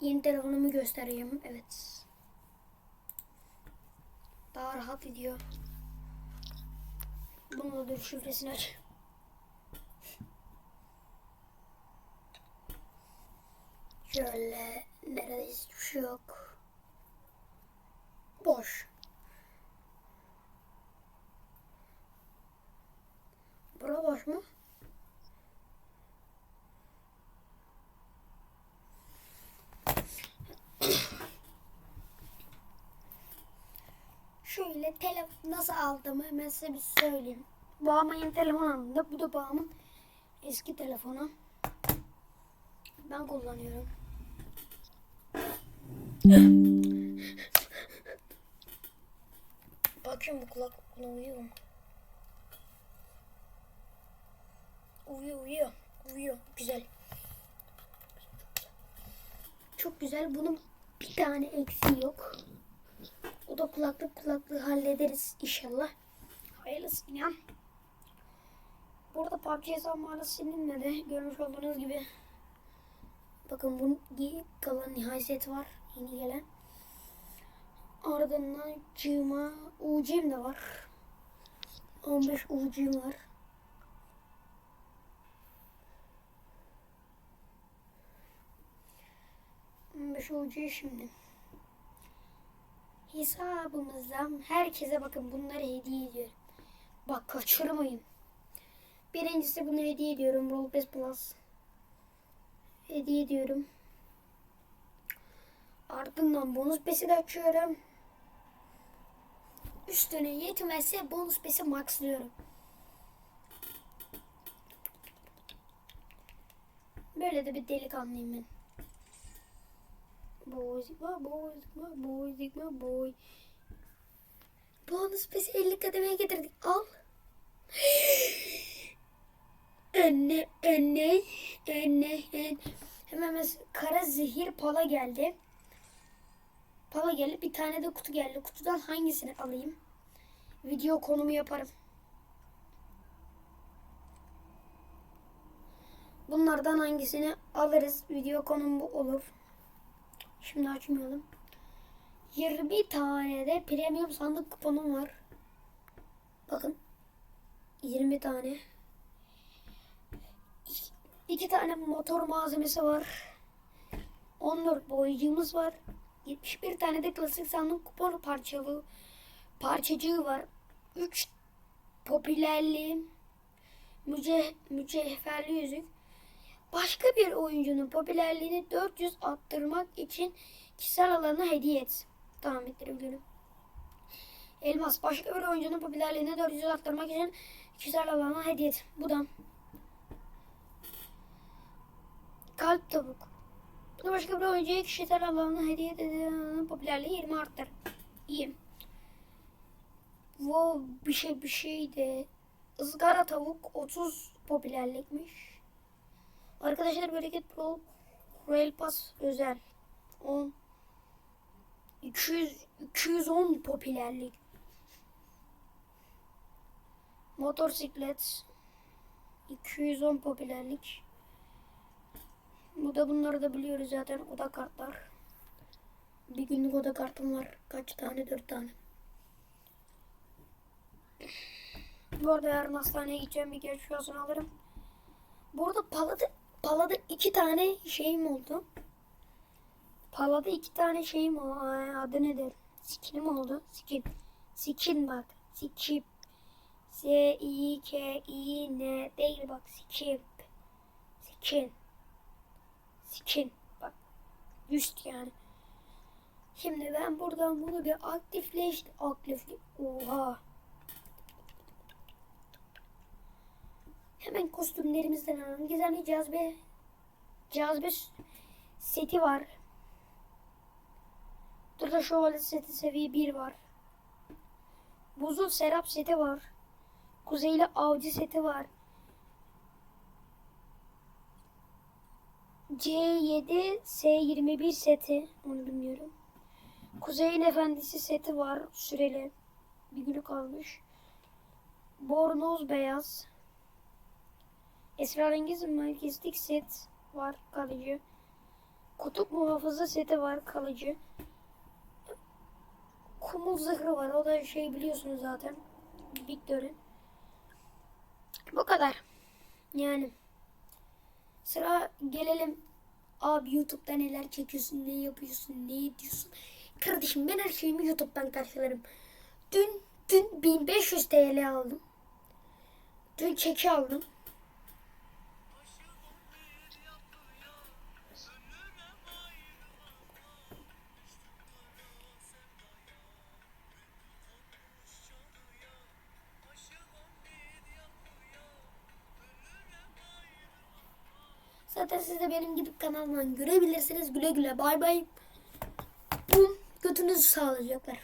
Yeni telefonumu göstereyim. Evet. Daha rahat gidiyor. Bunu da dur şifresini aç. Şöyle neredeyiz hiçbir şey yok. Boş. Bura boş mu? Şöyle telefon nasıl aldığımı hemen size bir söyleyeyim. Babama yeni telefon aldım. Bu da babamın eski telefonu. Ben kullanıyorum. Bakıyorum bu kulaklıkla uyuyor mu? Uyuyor uyuyor. Uyuyor. Güzel. Çok güzel. Bunun bir tane eksiği yok. O da kulaklık kulaklığı hallederiz inşallah. Hayırlısı inan. Burada PUBG hesabım hala silinmedi. Görmüş olduğunuz gibi. Bakın bunun kalan nihai seti var. Yeni gelen. Ardından cığıma UC'm de var. 15 UC'm var. Beş UC şimdi. Hesabımızdan herkese bakın bunları hediye ediyorum. Bak kaçırmayın. Birincisi bunu hediye ediyorum. Roll Pass Plus. Hediye ediyorum. Ardından bonus pesi de açıyorum. Üstüne yetmezse bonus pesi maxlıyorum. Böyle de bir delikanlıyım ben. Boy, sigma, boy, sigma, boy, sigma, boy. Bonus pesi 50 kademeye getirdik. Al. Önne, önne, önne, önne. Hemen mes- kara zehir pala geldi. Pala geldi. Bir tane de kutu geldi. Kutudan hangisini alayım? Video konumu yaparım. Bunlardan hangisini alırız? Video konumu olur. Şimdi açmayalım. 20 tane de premium sandık kuponum var. Bakın. 20 tane. İki tane motor malzemesi var. 14 boyacığımız var. 71 tane de klasik sandık kupon parçalı parçacığı var. 3 popülerli müce, mücevherli yüzük. Başka bir oyuncunun popülerliğini 400 arttırmak için kişisel alanına hediye et. Tamam bitirebilirim. Elmas. Başka bir oyuncunun popülerliğini 400 arttırmak için kişisel alana hediye et. Bu da. Kalp tavuk. Bu da başka bir oyuncuya kişisel alana hediye edilen popülerliği 20 arttır. İyi. Wow bir şey bir şey de. Izgara tavuk 30 popülerlikmiş. Arkadaşlar Bereket Pro Royal Pass özel. 10 200 210 popülerlik. Motosiklet 210 popülerlik. Bu da bunları da biliyoruz zaten oda kartlar. Bir günlük oda kartım var. Kaç tane? Dört tane. Bu arada yarın hastaneye gideceğim. Bir geçmiş olsun alırım. Bu arada palada, palada iki tane şeyim oldu. Palada iki tane şeyim oldu. Adı nedir? Skinim oldu. Skin. Skin bak. Skip. S-I-K-I-N değil bak. Skip. Skin. Skin. Bak. Üst yani. Şimdi ben buradan bunu bir aktifleş aktifle Oha. Hemen kostümlerimizden alalım. Gizemli cazibe cazibe seti var. Burada şövalye seti seviye 1 var. Buzul serap seti var. Kuzeyli avcı seti var. C7 S21 seti. Onu bilmiyorum. Kuzey'in Efendisi seti var. Süreli. Bir günü kalmış. Bornoz beyaz. Esrarengiz Melkistik set var kalıcı. Kutup muhafızı seti var kalıcı. Kumul zırhı var. O da şey biliyorsunuz zaten. Victor'ın. Bu kadar. Yani. Sıra gelelim. Abi YouTube'da neler çekiyorsun, ne yapıyorsun, ne ediyorsun. Kardeşim ben her şeyimi YouTube'dan karşılarım. Dün, dün 1500 TL aldım. Dün çeki aldım. Zaten siz de benim gidip kanalımdan görebilirsiniz. Güle güle bay bay. Bum götünüzü sağlayacaklar.